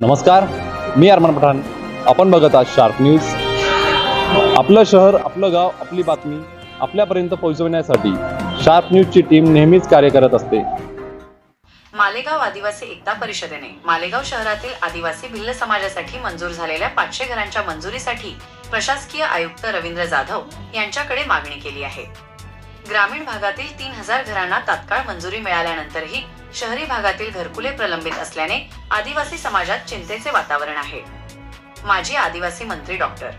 नमस्कार मी अरमान पठाण. आपण बघत आहात शार्प न्यूज आपलं शहर आपलं गाव आपली बातमी आपल्यापर्यंत पोहोचवण्यासाठी शार्प न्यूजची टीम नेहमीच कार्य करत असते. मालेगाव आदिवासी एकता परिषदेने मालेगाव शहरातील आदिवासी भिल्ल समाजासाठी मंजूर झालेल्या पाचशे घरांच्या मंजुरीसाठी प्रशासकीय आयुक्त रवींद्र जाधव यांच्याकडे मागणी केली आहे. ग्रामीण भागातील तीन हजार घरांना तात्काळ मंजुरी मिळाल्यानंतरही शहरी भागातील घरकुले प्रलंबित असल्याने आदिवासी समाजात चिंतेचे वातावरण आहे. माजी आदिवासी मंत्री डॉक्टर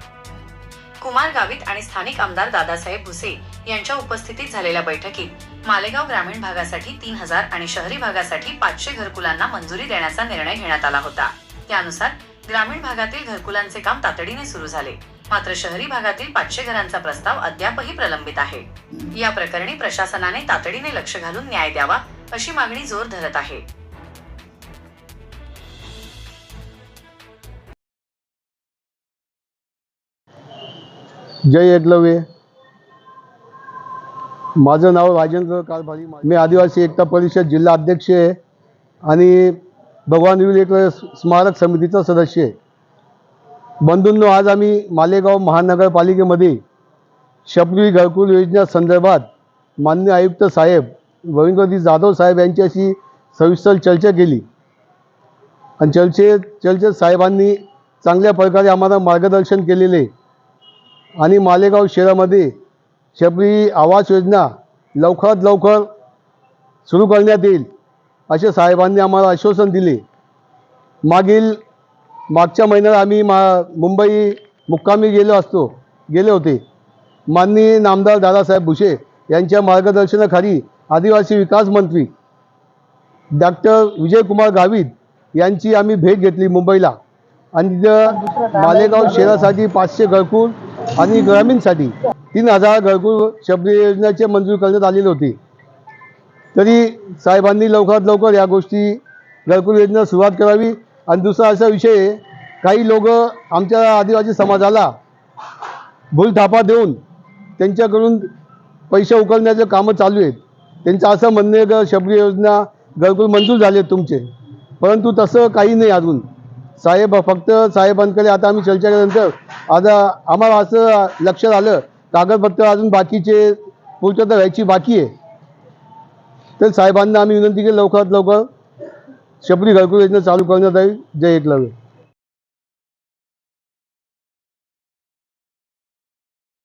कुमार गावित आणि स्थानिक आमदार दादासाहेब भुसे यांच्या उपस्थितीत झालेल्या बैठकीत मालेगाव ग्रामीण भागासाठी तीन हजार आणि शहरी भागासाठी पाचशे घरकुलांना मंजुरी देण्याचा निर्णय घेण्यात आला होता. त्यानुसार ग्रामीण भागातील घरकुलांचे काम तातडीने सुरू झाले. मात्र शहरी भागातील पाचशे घरांचा प्रस्ताव अद्यापही प्रलंबित आहे. या प्रकरणी प्रशासनाने तातडीने लक्ष घालून न्याय द्यावा अशी मागणी जोर धरत आहे. जय एकलव्य माझं नाव राजेंद्र कारभारी. मी आदिवासी एकता परिषद जिल्हा अध्यक्ष आहे आणि भगवान विवेक स्मारक समितीचा सदस्य आहे. बंधूंनो आज आम्ही मालेगाव महानगरपालिकेमध्ये शबरी घरकुल योजनेसंदर्भात मान्य आयुक्त साहेब रवींद्रजी जाधव साहेब यांच्याशी सविस्तर चर्चा केली. आणि चर्चेत चर्चेत साहेबांनी चांगल्या प्रकारे आम्हाला मार्गदर्शन केलेले. आणि मालेगाव शहरामध्ये शबरी आवास योजना लवकरात लवकर सुरू करण्यात येईल असे साहेबांनी आम्हाला आश्वासन दिले. मागील मागच्या महिन्यात आम्ही मा मुंबई मुक्कामी गेलो असतो गेले होते. माननीय नामदार दादासाहेब भुसे यांच्या मार्गदर्शनाखाली आदिवासी विकास मंत्री डॉक्टर विजयकुमार गावित यांची आम्ही भेट घेतली मुंबईला. आणि तिथं मालेगाव शहरासाठी पाचशे घरकुल आणि ग्रामीणसाठी तीन हजार घरकुल शबरी योजनेचे मंजूर करण्यात आलेले होते. तरी साहेबांनी लवकरात लवकर या गोष्टी घरकुल योजना सुरुवात करावी. आणि दुसरा असा विषय काही लोक आमच्या आदिवासी समाजाला भूलथापा देऊन त्यांच्याकडून पैसे उकळण्याचं कामं चालू आहेत. त्यांचं असं म्हणणं आहे का शबरी योजना घरकुल मंजूर झाले आहेत तुमचे. परंतु तसं काही नाही अजून. साहेब फक्त साहेबांकडे आता आम्ही चर्चा केल्यानंतर आता आम्हाला असं लक्षात आलं कागदपत्र अजून बाकीचे पूर्तता व्हायची बाकी आहे. तर साहेबांना आम्ही विनंती केली लवकरात लवकर शबरी घरकुल योजना चालू करण्यात यावी जय एकलव्य